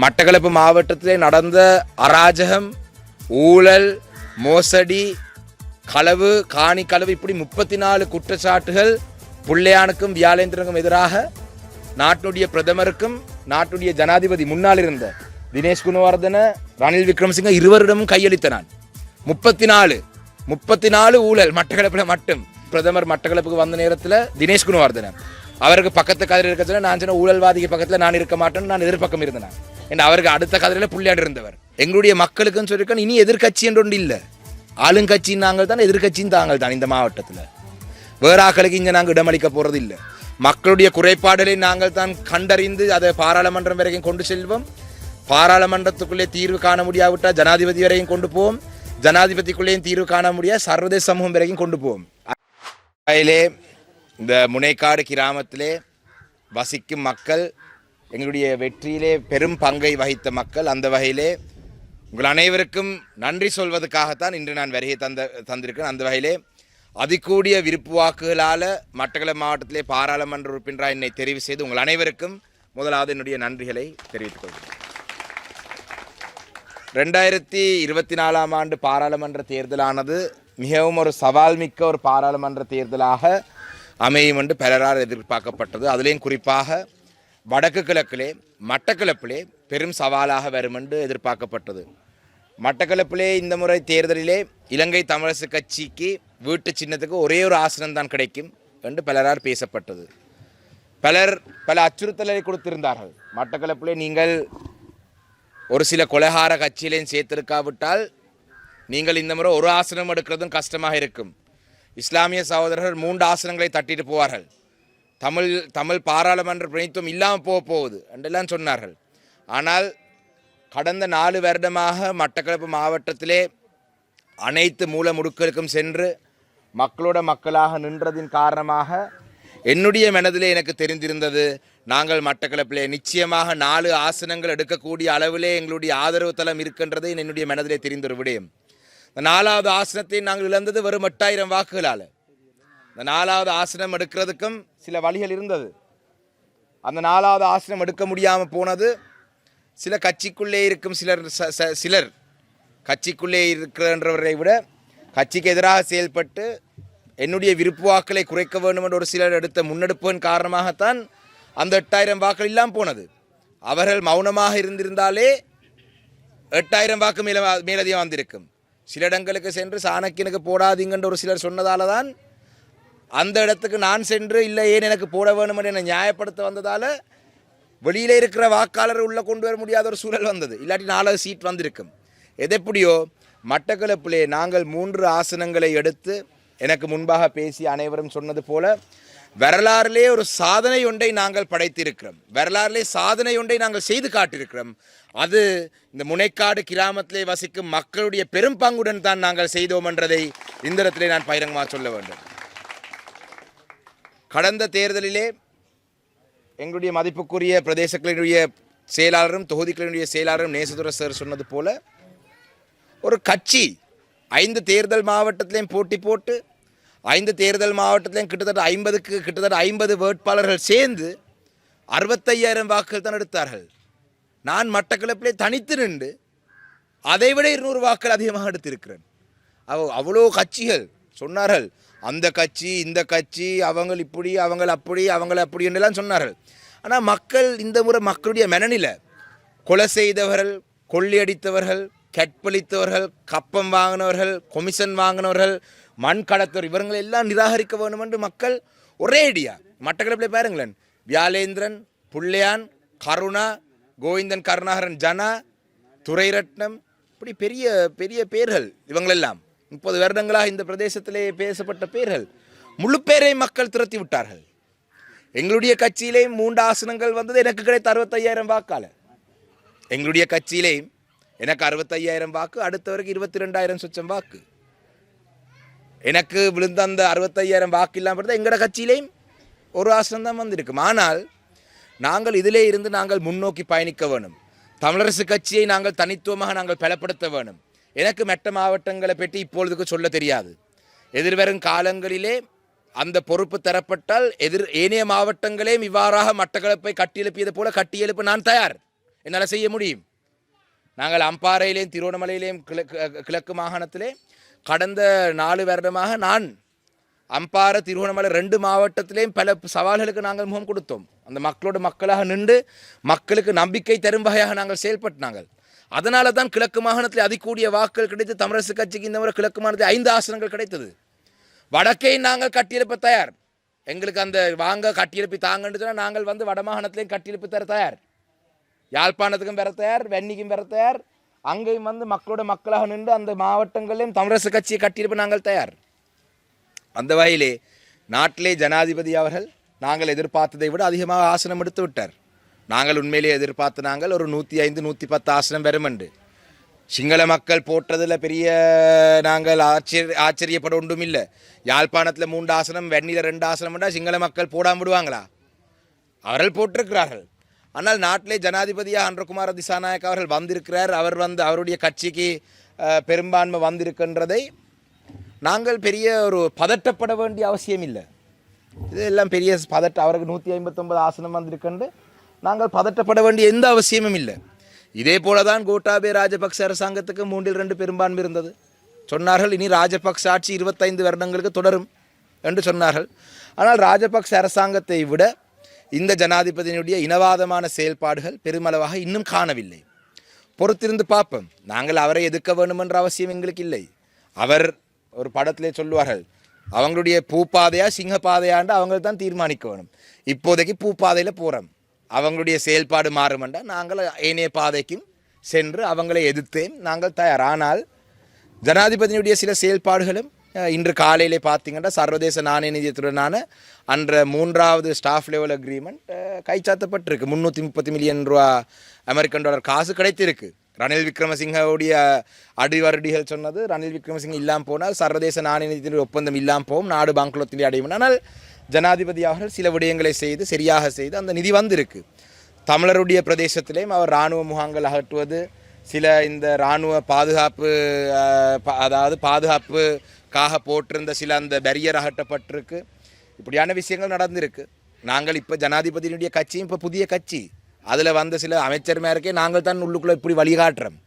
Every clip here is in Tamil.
மட்டக்களப்பு மாவட்டத்திலே நடந்த அராஜகம் ஊழல் மோசடி களவு காணி களவு இப்படி முப்பத்தி நாலு குற்றச்சாட்டுகள் புள்ளையானுக்கும் வியாழேந்திரனுக்கும் எதிராக நாட்டுடைய பிரதமருக்கும் நாட்டுடைய ஜனாதிபதி முன்னால் இருந்த தினேஷ் குணவர்தன ரணில் விக்ரமசிங்க இருவரிடமும் கையளித்த நான். முப்பத்தி நாலு முப்பத்தி நாலு ஊழல் மட்டக்களப்பில் மட்டும் பிரதமர் மட்டக்களப்புக்கு வந்த நேரத்தில் தினேஷ் குணவர்தன அவருக்கு பக்கத்து கதிர இருக்கிறதுல நான் சொன்ன ஊழல்வாதிக்கு பக்கத்தில் நான் இருக்க மாட்டேன்னு நான் எதிர்பக்கம் இருந்தேன் ஏன்னா அவருக்கு அடுத்த கதிரையில் புள்ளியாடு இருந்தவர். எங்களுடைய மக்களுக்குன்னு சொல்லியிருக்கேன் இனி எதிர்கட்சி என்று ஒன்று இல்லை. ஆளுங்கட்சின்னு நாங்கள் தான் எதிர்க்கட்சியும் தாங்கள் தான் இந்த மாவட்டத்தில். வேற ஆக்களுக்கு இங்கே நாங்கள் இடமளிக்க போகிறது இல்லை. மக்களுடைய குறைபாடுகளை நாங்கள் தான் கண்டறிந்து அதை பாராளுமன்றம் வரைக்கும் கொண்டு செல்வோம். பாராளுமன்றத்துக்குள்ளே தீர்வு காண முடியாவிட்டால் ஜனாதிபதி வரையும் கொண்டு போவோம். ஜனாதிபதிக்குள்ளேயும் தீர்வு காண முடியாது சர்வதேச சமூகம் வரைக்கும் கொண்டு போவோம். அதிலே இந்த முனைக்காடு கிராமத்திலே வசிக்கும் மக்கள் எங்களுடைய வெற்றியிலே பெரும் பங்கை வகித்த மக்கள் அந்த வகையிலே உங்கள் அனைவருக்கும் நன்றி சொல்வதற்காகத்தான் இன்று நான் வருகை தந்த தந்திருக்கேன் அந்த வகையிலே அதிகூடிய விருப்பு வாக்குகளால் மட்டக்களப்பு மாவட்டத்திலே பாராளுமன்ற உறுப்பினராக என்னை தெரிவு செய்து உங்கள் அனைவருக்கும் முதலாவது என்னுடைய நன்றிகளை தெரிவித்துக் கொள்கிறேன். ரெண்டாயிரத்தி இருபத்தி நாலாம் ஆண்டு பாராளுமன்ற தேர்தலானது மிகவும் ஒரு சவால் மிக்க ஒரு பாராளுமன்ற தேர்தலாக அமையும் என்று பலரால் எதிர்பார்க்கப்பட்டது. அதிலேயும் குறிப்பாக வடக்கு கிழக்கிலே மட்டக்களப்பிலே பெரும் சவாலாக வரும் என்று எதிர்பார்க்கப்பட்டது. மட்டக்களப்பிலே இந்த முறை தேர்தலிலே இலங்கை தமிழரசு கட்சிக்கு வீட்டு சின்னத்துக்கு ஒரே ஒரு ஆசனம் தான் கிடைக்கும் என்று பலரால் பேசப்பட்டது. பலர் பல அச்சுறுத்தலை கொடுத்திருந்தார்கள். மட்டக்களப்பிலே நீங்கள் ஒரு சில கொலகார கட்சியிலையும் சேர்த்திருக்காவிட்டால் நீங்கள் இந்த முறை ஒரு ஆசனம் எடுக்கிறதும் கஷ்டமாக இருக்கும். இஸ்லாமிய சகோதரர்கள் மூன்று ஆசனங்களை தட்டிட்டு போவார்கள். தமிழ் தமிழ் பாராளுமன்ற பிரதித்துவம் இல்லாமல் போக போகுது என்றெல்லாம் சொன்னார்கள். ஆனால் கடந்த நாலு வருடமாக மட்டக்களப்பு மாவட்டத்திலே அனைத்து மூல முடுக்களுக்கும் சென்று மக்களோட மக்களாக நின்றதின் காரணமாக என்னுடைய மனதிலே எனக்கு தெரிந்திருந்தது நாங்கள் மட்டக்களப்பிலே நிச்சயமாக நாலு ஆசனங்கள் எடுக்கக்கூடிய அளவிலே எங்களுடைய ஆதரவு தளம் இருக்கின்றது என்னுடைய மனதிலே தெரிந்த ஒரு விடயம் நாலாவது ஆசனத்தை நாங்கள் இழந்தது வெறும் எட்டாயிரம் வாக்குகளால். இந்த நாலாவது ஆசனம் எடுக்கிறதுக்கும் சில வழிகள் இருந்தது. அந்த நாலாவது ஆசனம் எடுக்க முடியாமல் போனது சில கட்சிக்குள்ளே இருக்கும் சிலர் ச- ச- சிலர் கட்சிக்குள்ளே இருக்கிறன்றவரை விட கட்சிக்கு எதிராக செயல்பட்டு என்னுடைய விருப்பு வாக்களை குறைக்க வேண்டும் என்ற ஒரு சிலர் எடுத்த முன்னெடுப்பின் காரணமாகத்தான் அந்த எட்டாயிரம் வாக்கள் இல்லாமல் போனது. அவர்கள் மௌனமாக இருந்திருந்தாலே எட்டாயிரம் வாக்கு மேல மேலதிகம் வந்திருக்கும். சில இடங்களுக்கு சென்று சாணக்கியனுக்கு போடாதீங்கன்ற ஒரு சிலர் சொன்னதால தான் அந்த இடத்துக்கு நான் சென்று இல்லை ஏன் எனக்கு போட வேணும் என்று என்னை நியாயப்படுத்த வந்ததால் வெளியில் இருக்கிற வாக்காளர் உள்ளே கொண்டு வர முடியாத ஒரு சூழல் வந்தது. இல்லாட்டி நாலாவது சீட் வந்திருக்கும். எதெப்படியோ மட்டக்களப்பிலே நாங்கள் மூன்று ஆசனங்களை எடுத்து எனக்கு முன்பாக பேசி அனைவரும் சொன்னது போல வரலாறிலே ஒரு சாதனை ஒன்றை நாங்கள் படைத்திருக்கிறோம். வரலாறிலே சாதனை ஒன்றை நாங்கள் செய்து காட்டியிருக்கிறோம். அது இந்த முனைக்காடு கிராமத்திலே வசிக்கும் மக்களுடைய பெரும் பங்குடன் தான் நாங்கள் செய்தோம் என்றதை இந்த இடத்திலே நான் பகிரங்கமாக சொல்ல வேண்டும். கடந்த தேர்தலிலே எங்களுடைய மதிப்புக்குரிய பிரதேசங்களினுடைய செயலாளரும் தொகுதிகளினுடைய செயலாளரும் நேசதுர சார் சொன்னது போல ஒரு கட்சி ஐந்து தேர்தல் மாவட்டத்திலையும் போட்டி போட்டு ஐந்து தேர்தல் மாவட்டத்திலையும் கிட்டத்தட்ட ஐம்பதுக்கு கிட்டத்தட்ட ஐம்பது வேட்பாளர்கள் சேர்ந்து அறுபத்தையாயிரம் வாக்குகள் தான் எடுத்தார்கள். நான் மட்டக்களப்பிலே தனித்து நின்று அதை விட இருநூறு வாக்கள் அதிகமாக எடுத்திருக்கிறேன். அவ அவ்வளோ கட்சிகள் சொன்னார்கள். அந்த கட்சி இந்த கட்சி அவங்க இப்படி அவங்க அப்படி அவங்க அப்படி என்றெல்லாம் சொன்னார்கள். ஆனால் மக்கள் இந்த முறை மக்களுடைய மனநில கொலை செய்தவர்கள் கொள்ளையடித்தவர்கள் கற்பழித்தவர்கள் கப்பம் வாங்கினவர்கள் கொமிஷன் வாங்கினவர்கள் மண் கடத்தவர் இவங்களை எல்லாம் நிராகரிக்க வேண்டும் என்று மக்கள் ஒரே ஐடியா. மட்டக்களப்பில் பாருங்களேன். வியாலேந்திரன் புள்ளையான் கருணா கோவிந்தன் கருணாகரன் ஜனா துரைரட்னம் இப்படி பெரிய பெரிய பேர்கள் இவங்களெல்லாம். முப்பது வருடங்களாக இந்த பிரதேசத்திலே பேசப்பட்ட பேர்கள் முழு பேரை மக்கள் துரத்தி விட்டார்கள். எங்களுடைய கட்சியிலே மூன்று ஆசனங்கள் வந்தது எனக்கு கிடைத்த அறுபத்தையாயிரம் வாக்கால எங்களுடைய கட்சியிலே எனக்கு அறுபத்தையாயிரம் வாக்கு அடுத்தவருக்கு இருபத்தி ரெண்டாயிரம் சொச்சம் வாக்கு. எனக்கு விழுந்த அந்த அறுபத்தையாயிரம் வாக்கு இல்லாமல் எங்களோட கட்சியிலேயும் ஒரு ஆசனம் தான் வந்திருக்கும். ஆனால் நாங்கள் இதிலே இருந்து நாங்கள் முன்னோக்கி பயணிக்க வேணும். தமிழரசு கட்சியை நாங்கள் தனித்துவமாக நாங்கள் பலப்படுத்த வேணும். எனக்கு மெட்ட மாவட்டங்களை பற்றி இப்பொழுதுக்கு சொல்ல தெரியாது. எதிர்வரும் காலங்களிலே அந்த பொறுப்பு தரப்பட்டால் எதிர் ஏனைய மாவட்டங்களையும் இவ்வாறாக மட்டக்களப்பை கட்டியெழுப்பியது போல கட்டியெழுப்ப நான் தயார். என்னால் செய்ய முடியும். நாங்கள் அம்பாறையிலேயும் திருவண்ணாமலையிலேயும் கிழக்கு கிழக்கு மாகாணத்திலே கடந்த நாலு வருடமாக நான் அம்பாறை திருவண்ணாமலை ரெண்டு மாவட்டத்திலேயும் பல சவால்களுக்கு நாங்கள் முகம் கொடுத்தோம். அந்த மக்களோட மக்களாக நின்று மக்களுக்கு நம்பிக்கை தரும் வகையாக நாங்கள் செயல்பட்டு நாங்கள் அதனால தான் கிழக்கு மாகாணத்தில் அதிகூடிய வாக்குகள் கிடைத்து தமிழரசு கட்சிக்கு இந்த முறை கிழக்கு மாகாணத்தில் ஐந்து ஆசனங்கள் கிடைத்தது. வடக்கை நாங்கள் கட்டியெழுப்ப தயார். எங்களுக்கு அந்த வாங்க கட்டியெழுப்பி தாங்கன்னு சொன்னால் நாங்கள் வந்து வடமாகாணத்திலையும் கட்டியெழுப்பி தர தயார். யாழ்ப்பாணத்துக்கும் பெற தயார் வெண்ணிக்கும் பெற தயார். அங்கேயும் வந்து மக்களோட மக்களாக நின்று அந்த மாவட்டங்களிலும் தமிழரசு கட்சியை கட்டியிருப்ப நாங்கள் தயார். அந்த வகையிலே நாட்டிலே ஜனாதிபதி அவர்கள் நாங்கள் எதிர்பார்த்ததை விட அதிகமாக ஆசனம் எடுத்து விட்டார். நாங்கள் உண்மையிலே எதிர்பார்த்து நாங்கள் ஒரு நூற்றி ஐந்து நூற்றி பத்து ஆசனம் பெறுமெண்டு. சிங்கள மக்கள் போட்டதில் பெரிய நாங்கள் ஆச்சரிய ஆச்சரியப்பட ஒன்றும் இல்லை யாழ்ப்பாணத்தில் மூன்று ஆசனம் வெண்ணில ரெண்டு ஆசனம்டா சிங்கள மக்கள் போடாம விடுவாங்களா? அவர்கள் போட்டிருக்கிறார்கள். ஆனால் நாட்டிலே ஜனாதிபதியாக அன்றகுமார திசாநாயக் அவர்கள் வந்திருக்கிறார். அவர் வந்து அவருடைய கட்சிக்கு பெரும்பான்மை வந்திருக்கின்றதை நாங்கள் பெரிய ஒரு பதட்டப்பட வேண்டிய அவசியம் இல்லை இதெல்லாம் பெரிய பதட்ட அவருக்கு நூற்றி ஐம்பத்தொம்பது ஆசனம் வந்திருக்கின்ற நாங்கள் பதட்டப்பட வேண்டிய எந்த அவசியமும் இல்லை. இதே போல தான் கோட்டாபே ராஜபக்ச அரசாங்கத்துக்கு மூன்றில் ரெண்டு பெரும்பான்மை இருந்தது. சொன்னார்கள் இனி ராஜபக்ச ஆட்சி இருபத்தைந்து வருடங்களுக்கு தொடரும் என்று சொன்னார்கள். ஆனால் ராஜபக்ச அரசாங்கத்தை விட இந்த ஜனாதிபதியினுடைய இனவாதமான செயல்பாடுகள் பெருமளவாக இன்னும் காணவில்லை. பொறுத்திருந்து பார்ப்போம். நாங்கள் அவரை எதிர்க்க வேண்டும் என்ற அவசியம் எங்களுக்கு இல்லை. அவர் ஒரு படத்திலே சொல்லுவார்கள் அவங்களுடைய பூப்பாதையா சிங்கப்பாதையாண்டு அவங்க தான் தீர்மானிக்க வேணும். இப்போதைக்கு பூப்பாதையில் போகிறோம் அவங்களுடைய செயல்பாடு மாறுமெண்டா நாங்கள் ஏனைய பாதைக்கும் சென்று அவங்களை எதிர்த்தேன். நாங்கள் தயார். ஆனால் ஜனாதிபதியினுடைய சில செயல்பாடுகளும் இன்று காலையிலே பார்த்தீங்கன்னா சர்வதேச நாணய நிதியத்துடனான அன்ற மூன்றாவது ஸ்டாஃப் லெவல் அக்ரிமெண்ட் கைச்சாத்தப்பட்டிருக்கு. முந்நூற்றி முப்பத்தி மில்லியன் ரூபா அமெரிக்கன் டாலர் காசு கிடைத்திருக்கு. ரணில் விக்ரமசிங்கவுடைய அடிவருடிகள் சொன்னது ரணில் விக்ரமசிங்க இல்லாமல் போனால் சர்வதேச நாணய நிதியத்தினுடைய ஒப்பந்தம் இல்லாமல் போகும் நாடு பாங்குலத்திலே அடையும். ஆனால் ஜனாதிபதி அவர்கள் சில விடயங்களை செய்து சரியாக செய்து அந்த நிதி வந்திருக்கு. தமிழருடைய பிரதேசத்திலேயும் அவர் இராணுவ முகாங்கள் அகற்றுவது சில இந்த இராணுவ பாதுகாப்பு அதாவது பாதுகாப்புக்காக போட்டிருந்த சில அந்த பேரியர் அகற்றப்பட்டிருக்கு. இப்படியான விஷயங்கள் நடந்திருக்கு. நாங்கள் இப்போ ஜனாதிபதியினுடைய கட்சியும் இப்போ புதிய கட்சி. அதில் வந்த சில அமைச்சர்மாருக்கே நாங்கள் தான் உள்ளுக்குள்ளே இப்படி வழிகாட்டுறோம்.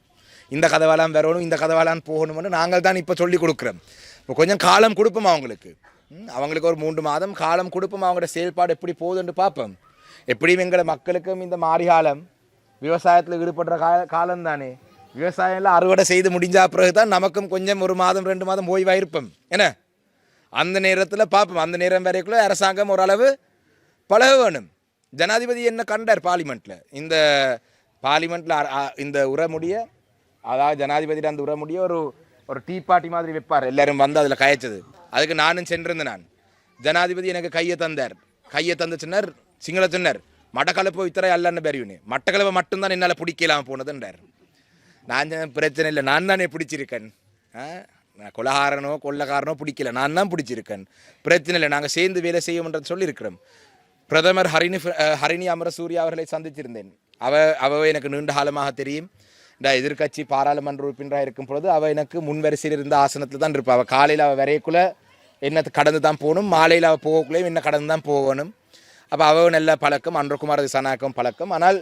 இந்த கதவாலாம் வரணும் இந்த கதவாலாம் போகணும்னு நாங்கள் தான் இப்போ சொல்லி கொடுக்குறோம். இப்போ கொஞ்சம் காலம் கொடுப்போம் அவங்களுக்கு அவங்களுக்கு ஒரு மூன்று மாதம் காலம் கொடுப்போம். அவங்களோட செயல்பாடு எப்படி போகுதுன்னு பார்ப்போம். எப்படியும் எங்களை மக்களுக்கும் இந்த மாரிகாலம் விவசாயத்தில் ஈடுபடுற கால காலம் தானே விவசாயம்லாம் அறுவடை செய்து முடிஞ்ச பிறகு தான் நமக்கும் கொஞ்சம் ஒரு மாதம் ரெண்டு மாதம் ஓய்வாக இருப்போம். என்ன? அந்த நேரத்தில் பார்ப்போம். அந்த நேரம் வரைக்குள்ள அரசாங்கம் ஓரளவு பழக வேணும். ஜனாதிபதி என்ன கண்டார் பார்லிமெண்ட்டில் இந்த பார்லிமெண்ட்டில் இந்த உரமுடிய அதாவது ஜனாதிபதியில் அந்த உரமுடிய ஒரு ஒரு டீ பார்ட்டி மாதிரி வைப்பார். எல்லாரும் வந்து அதில் கயச்சது. அதுக்கு நானும் சென்றிருந்தேன் நான். ஜனாதிபதி எனக்கு கையை தந்தார். கையை தந்து சொன்னார் சிங்கள சொன்னார் மட்டக்களப்பு இத்தரை அல்லன்னு பெரியவனே மட்டக்களப்பை மட்டும்தான் என்னால் பிடிக்கலாம போனதுன்றார். நான் பிரச்சனை இல்லை நான் தானே பிடிச்சிருக்கேன். ஆ? நான் கொலகாரனோ கொள்ளக்காரனோ பிடிக்கல. நான் தான் பிடிச்சிருக்கேன். பிரச்சனை இல்லை நாங்கள் சேர்ந்து வேலை செய்யோம்ன்றது சொல்லியிருக்கிறோம். பிரதமர் ஹரிணி ஹரிணி அமரசூரியா அவர்களை சந்திச்சிருந்தேன். அவ அவ எனக்கு நீண்ட காலமாக தெரியும். இந்த எதிர்க்கட்சி பாராளுமன்ற உறுப்பினராக இருக்கும் பொழுது அவள் எனக்கு முன்வரிசையில் இருந்த ஆசனத்தில் தான் இருப்பாள் அவள் காலையில் அவள் வரைக்குள்ள என்ன கடந்து தான் போகணும் மாலையில் அவள் போகக்குள்ளேயும் என்ன கடந்து தான் போகணும். அப்போ அவள் நல்ல பழக்கம் அன்றகுமார் சனாக்கும் பழக்கம். ஆனால்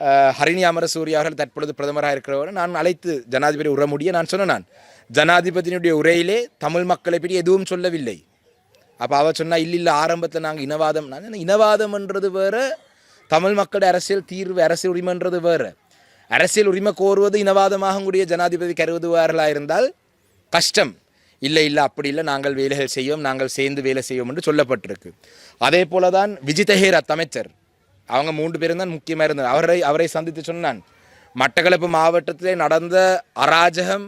ஹரிணி ஹரிணி அமரசூரியா அவர்கள் தற்பொழுது பிரதமராக இருக்கிறவர். நான் அழைத்து ஜனாதிபதி உற முடிய நான் சொன்னேன் நான் ஜனாதிபதியினுடைய உரையிலே தமிழ் மக்களை பற்றி எதுவும் சொல்லவில்லை. அப்போ அவள் சொன்னால் இல்லை இல்லை ஆரம்பத்தில் நாங்கள் இனவாதம். நான் இனவாதம்ன்றது வேறு தமிழ் மக்களுடைய அரசியல் தீர்வு அரசியல் உரிமைன்றது வேறு. அரசியல் உரிமை கோருவது இனவாதமாக கூடிய ஜனாதிபதி கருதுவார்களாக இருந்தால் கஷ்டம். இல்லை இல்லை அப்படி இல்லை நாங்கள் வேலைகள் செய்வோம் நாங்கள் சேர்ந்து வேலை செய்வோம் என்று சொல்லப்பட்டிருக்கு. அதே போல தான் விஜித ஹேரத் அமைச்சர் அவங்க மூன்று பேரும் தான் முக்கியமாக இருந்தார். அவரை அவரை சந்தித்து சொன்னான் மட்டக்களப்பு மாவட்டத்தில் நடந்த அராஜகம்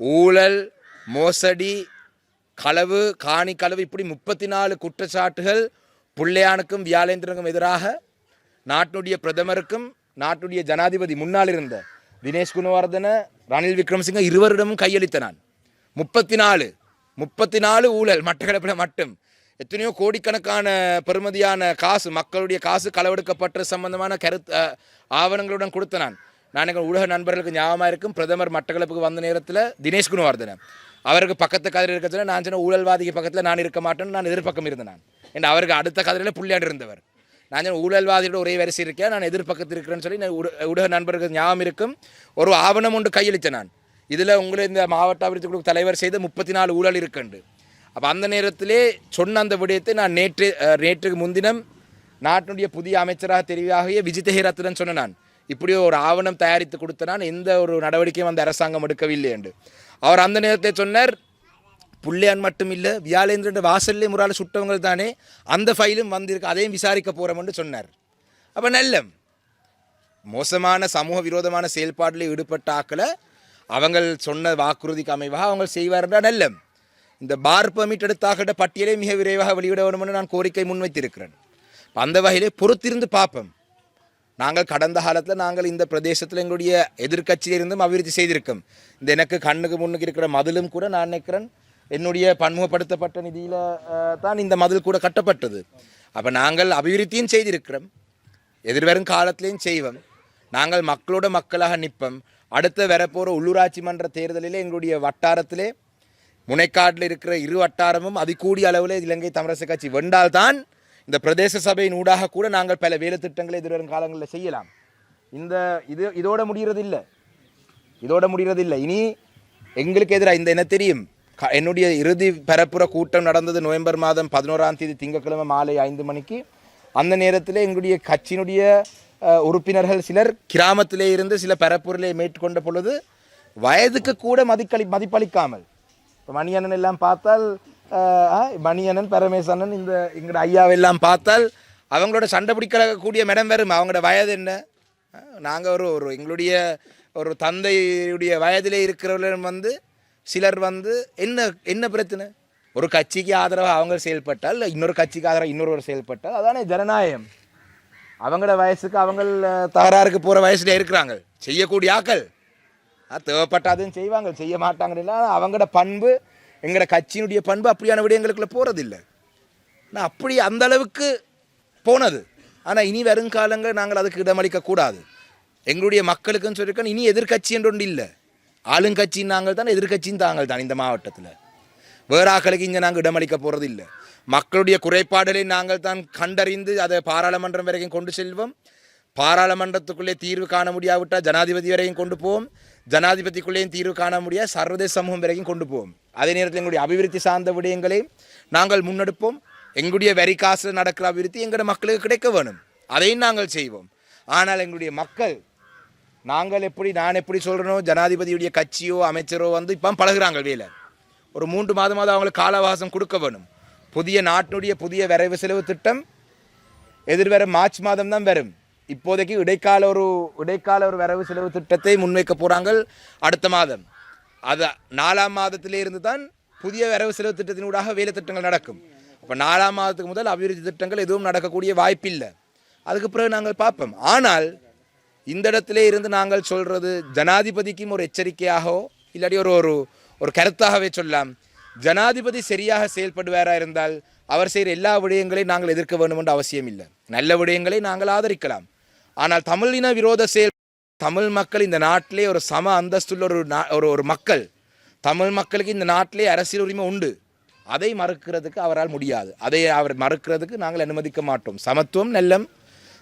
ஊழல் மோசடி களவு காணி களவு இப்படி முப்பத்தி நாலு குற்றச்சாட்டுகள் புள்ளையானுக்கும் வியாழேந்திரனுக்கும் எதிராக நாட்டினுடைய பிரதமருக்கும் நாட்டுடைய ஜனாதிபதி முன்னால் இருந்த தினேஷ் குணவர்தன ரணில் விக்ரமசிங்க இருவரிடமும் கையளித்த நான். முப்பத்தி நாலு முப்பத்தி நாலு ஊழல் மட்டக்களப்பில் மட்டும். எத்தனையோ கோடிக்கணக்கான பெருமதியான காசு மக்களுடைய காசு களவெடுக்கப்பட்ட சம்பந்தமான கருத்து ஆவணங்களுடன் கொடுத்த நான். நான் எங்கள் ஊடக நண்பர்களுக்கு ஞாபகமாக இருக்கும் பிரதமர் மட்டக்களப்புக்கு வந்த நேரத்தில் தினேஷ் குணவர்தன. அவருக்கு பக்கத்து கதிரில் இருக்கிறதுல நான் சொன்ன ஊழல்வாதிக்கு பக்கத்தில் நான் இருக்க மாட்டேன்னு நான் எதிர்பக்கம் இருந்தேன் நான். ஏன்னா அவருக்கு அடுத்த கதிரில் புள்ளியாண்டு இருந்தவர் நான் ஊழல்வாதியோட ஒரே வரிசை இருக்கேன். நான் எதிர்பக்கத்தில் இருக்கிறேன்னு சொல்லி நான் ஊடக நண்பர்கள் ஞாபகம் இருக்கும். ஒரு ஆவணம் ஒன்று கையளித்தேன் நான். இதில் உங்களை இந்த மாவட்ட அபிவிருத்தி குழு தலைவர் செய்த முப்பத்தி நாலு ஊழல் இருக்குண்டு. அப்போ அந்த நேரத்திலே சொன்ன அந்த விடயத்தை நான் நேற்று நேற்றுக்கு முன்தினம் நாட்டினுடைய புதிய அமைச்சராக தெரிவாகிய விஜித் ஹேரத்துடன் சொன்ன நான். இப்படி ஒரு ஆவணம் தயாரித்து கொடுத்த நான் எந்த ஒரு நடவடிக்கையும் அந்த அரசாங்கம் எடுக்கவில்லை என்று அவர் அந்த நேரத்தை சொன்னார் புள்ளையான் மட்டும் இல்லை வியாழேந்திரன் வாசல்லே முறால சுட்டவங்க தானே அந்த ஃபைலும் வந்திருக்கு அதையும் விசாரிக்க போகிறோம்னு சொன்னார். அப்போ நல்ல மோசமான சமூக விரோதமான செயல்பாட்டில் ஈடுபட்ட ஆக்களை அவங்கள் சொன்ன வாக்குறுதிக்கு அமைவாக அவங்க செய்வார்னா நல்ல இந்த பார் பர்மிட் எடுத்தாக்கிட்ட பட்டியலை மிக விரைவாக வெளியிட வேணும்னு நான் கோரிக்கை முன்வைத்திருக்கிறேன். அந்த வகையிலே பொறுத்திருந்து பார்ப்போம். நாங்கள் கடந்த காலத்தில் நாங்கள் இந்த பிரதேசத்தில் எங்களுடைய எதிர்கட்சியிலிருந்தும் அபிவிருத்தி செய்திருக்கோம். இந்த எனக்கு கண்ணுக்கு முன்னுக்கு இருக்கிற மதிலும் கூட நான் நினைக்கிறேன் என்னுடைய பன்முகப்படுத்தப்பட்ட நிதியில் தான் இந்த மதில் கூட கட்டப்பட்டது. அப்போ நாங்கள் அபிவிருத்தியும் செய்திருக்கிறோம். எதிர்வரும் காலத்திலையும் செய்வோம். நாங்கள் மக்களோட மக்களாக நிற்போம். அடுத்த வரப்போகிற உள்ளூராட்சி மன்ற தேர்தலில் எங்களுடைய வட்டாரத்திலே முனைக்காட்டில் இருக்கிற இரு வட்டாரமும் அதிகூடிய அளவில் இலங்கை தமிழரசு கட்சி வென்றால்தான் இந்த பிரதேச சபையின் ஊடாக கூட நாங்கள் பல வேலை திட்டங்களை எதிர்வரும் காலங்களில் செய்யலாம். இந்த இது இதோட முடிகிறது இல்லை இதோட முடிகிறது இல்லை இனி எங்களுக்கு எதிராக இந்த என்ன தெரியும்? என்னுடைய இறுதி பரப்புற கூட்டம் நடந்தது நவம்பர் மாதம் பதினோராம் தேதி திங்கட்கிழமை மாலை ஐந்து மணிக்கு. அந்த நேரத்தில் எங்களுடைய கட்சியினுடைய உறுப்பினர்கள் சிலர் கிராமத்திலே இருந்து சில பரப்புரையை மேற்கொண்ட பொழுது வயதுக்கு கூட மதிக்களி மதிப்பளிக்காமல். இப்போ மணியண்ணன் எல்லாம் பார்த்தால் மணியண்ணன் பரமேசண்ணன் இந்த எங்களோட ஐயாவெல்லாம் பார்த்தால் அவங்களோட சண்டை பிடிக்கக்கூடிய மேடம் வரும் அவங்களோட வயது என்ன? நாங்கள் ஒரு ஒரு எங்களுடைய ஒரு தந்தையுடைய வயதிலே இருக்கிறவர்களும் வந்து சிலர் வந்து என்ன என்ன பிரச்சனை? ஒரு கட்சிக்கு ஆதரவாக அவங்க செயல்பட்டால் இல்லை இன்னொரு கட்சிக்கு ஆதரவாக இன்னொருவர் செயல்பட்டால் அதானே ஜனநாயகம். அவங்களோட வயசுக்கு அவங்க தகராறுக்கு போகிற வயசுல இருக்கிறாங்க. செய்யக்கூடிய ஆக்கள். அது தேவைப்பட்டாதும் செய்வாங்க. செய்ய மாட்டாங்கன்னு இல்லை. அவங்களோட பண்பு எங்களோட கட்சியினுடைய பண்பு அப்படியான விடயங்களுக்குள்ள போகிறதில்லை நான் அப்படி அந்த அளவுக்கு போனது. ஆனால் இனி வருங்காலங்கள் நாங்கள் அதுக்கு இடமளிக்கக்கூடாது எங்களுடைய மக்களுக்குன்னு சொல்லியிருக்கோம் இனி எதிர்க்கட்சி என்று ஒன்று இல்லை. ஆளுங்கட்சின்னு நாங்கள் தான் எதிர்க்கட்சியும் தாங்கள் தான் இந்த மாவட்டத்தில். வேறு ஆக்களுக்கு இங்கே நாங்கள் இடமளிக்க போகிறது இல்லை மக்களுடைய குறைபாடுகளை நாங்கள் தான் கண்டறிந்து அதை பாராளுமன்றம் வரைக்கும் கொண்டு செல்வோம். பாராளுமன்றத்துக்குள்ளே தீர்வு காண முடியாவிட்டால் ஜனாதிபதி வரையும் கொண்டு போவோம். ஜனாதிபதிக்குள்ளேயும் தீர்வு காண முடியாது சர்வதேச சமூகம் வரைக்கும் கொண்டு போவோம். அதே நேரத்தில் எங்களுடைய அபிவிருத்தி சார்ந்த விடயங்களையும் நாங்கள் முன்னெடுப்போம். எங்களுடைய வரி காசில் நடக்கிற அபிவிருத்தி எங்களுடைய மக்களுக்கு கிடைக்க வேணும். அதையும் நாங்கள் செய்வோம். ஆனால் எங்களுடைய மக்கள் நாங்கள் எப்படி நான் எப்படி சொல்கிறனோ ஜனாதிபதியுடைய கட்சியோ அமைச்சரோ வந்து இப்போ பழகுறாங்க வேலை ஒரு மூன்று மாதமாவது அவங்களுக்கு காலவாசம் கொடுக்க வேணும். புதிய நாட்டினுடைய புதிய வரைவு செலவு திட்டம் எதிர்வர மார்ச் மாதம் தான் வரும். இப்போதைக்கு இடைக்கால ஒரு இடைக்கால ஒரு வரவு செலவு திட்டத்தை முன்வைக்க போகிறாங்க அடுத்த மாதம். அது நாலாம் மாதத்திலே இருந்து தான் புதிய வரவு செலவு திட்டத்தினூடாக வேலை திட்டங்கள் நடக்கும். அப்போ நாலாம் மாதத்துக்கு முதல் அபிவிருத்தி திட்டங்கள் எதுவும் நடக்கக்கூடிய வாய்ப்பில்லை. அதுக்கு பிறகு நாங்கள் பார்ப்போம். ஆனால் இந்த இடத்திலே இருந்து நாங்கள் சொல்றது ஜனாதிபதிக்கும் ஒரு எச்சரிக்கையாகவோ இல்லாட்டி ஒரு ஒரு ஒரு கருத்தாகவே சொல்லலாம். ஜனாதிபதி சரியாக செயல்படுவாரா இருந்தால் அவர் செய்கிற எல்லா விடயங்களையும் நாங்கள் எதிர்க்க வேண்டும் என்ற அவசியம் இல்லை. நல்ல விடயங்களை நாங்கள் ஆதரிக்கலாம். ஆனால் தமிழின விரோத செயல் தமிழ் மக்கள் இந்த நாட்டிலே ஒரு சம அந்தஸ்துள்ள ஒரு நா- ஒரு ஒரு மக்கள். தமிழ் மக்களுக்கு இந்த நாட்டிலே அரசியல் உரிமை உண்டு. அதை மறுக்கிறதுக்கு அவரால் முடியாது. அதை அவர் மறுக்கிறதுக்கு நாங்கள் அனுமதிக்க மாட்டோம். சமத்துவம் நல்லம்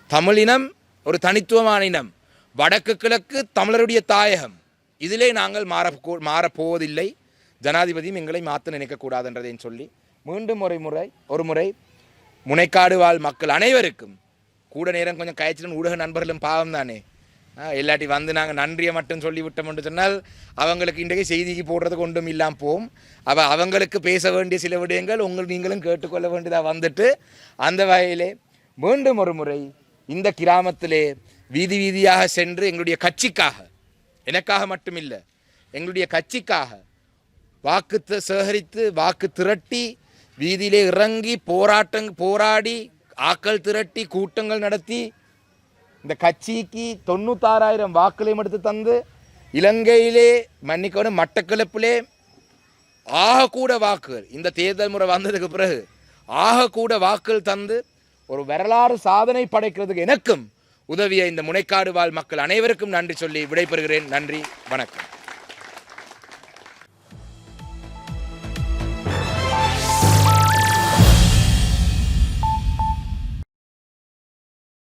தமிழினம் ஒரு தனித்துவமான இனம். வடக்கு கிழக்கு தமிழருடைய தாயகம். இதிலே நாங்கள் மாற மாறப்போவதில்லை. ஜனாதிபதியும் எங்களை மாற்ற நினைக்கக்கூடாதுன்றதையும் சொல்லி மீண்டும் ஒரு முறை ஒரு முறை முனைக்காடு வாழ் மக்கள் அனைவருக்கும் கூட நேரம் கொஞ்சம் கயச்சிடும் ஊடக நண்பர்களும் பாவம் தானே. இல்லாட்டி வந்து நாங்கள் நன்றியை மட்டும் சொல்லி என்று சொன்னால் அவங்களுக்கு இன்றைக்கு செய்திக்கு போடுறதுக்கு ஒன்றும் இல்லாமல் போகும். அவ அவங்களுக்கு பேச வேண்டிய சில விடயங்கள் உங்கள் நீங்களும் கேட்டுக்கொள்ள வேண்டியதாக வந்துட்டு அந்த வகையிலே மீண்டும் ஒரு முறை இந்த கிராமத்திலே வீதி வீதியாக சென்று எங்களுடைய கட்சிக்காக எனக்காக மட்டுமில்லை எங்களுடைய கட்சிக்காக வாக்கு சேகரித்து வாக்கு திரட்டி வீதியிலே இறங்கி போராட்டம் போராடி ஆக்கள் திரட்டி கூட்டங்கள் நடத்தி இந்த கட்சிக்கு தொண்ணூத்தாறாயிரம் வாக்குகளையும் எடுத்து தந்து இலங்கையிலே மன்னிக்கணும் மட்டக்களப்பிலே ஆகக்கூட வாக்குகள் இந்த தேர்தல் முறை வந்ததுக்கு பிறகு ஆக கூட வாக்குகள் தந்து ஒரு வரலாறு சாதனை படைக்கிறதுக்கு எனக்கும் உதவிய இந்த முனைக்காடு வாழ் மக்கள் அனைவருக்கும் நன்றி சொல்லி விடைபெறுகிறேன். நன்றி. வணக்கம்.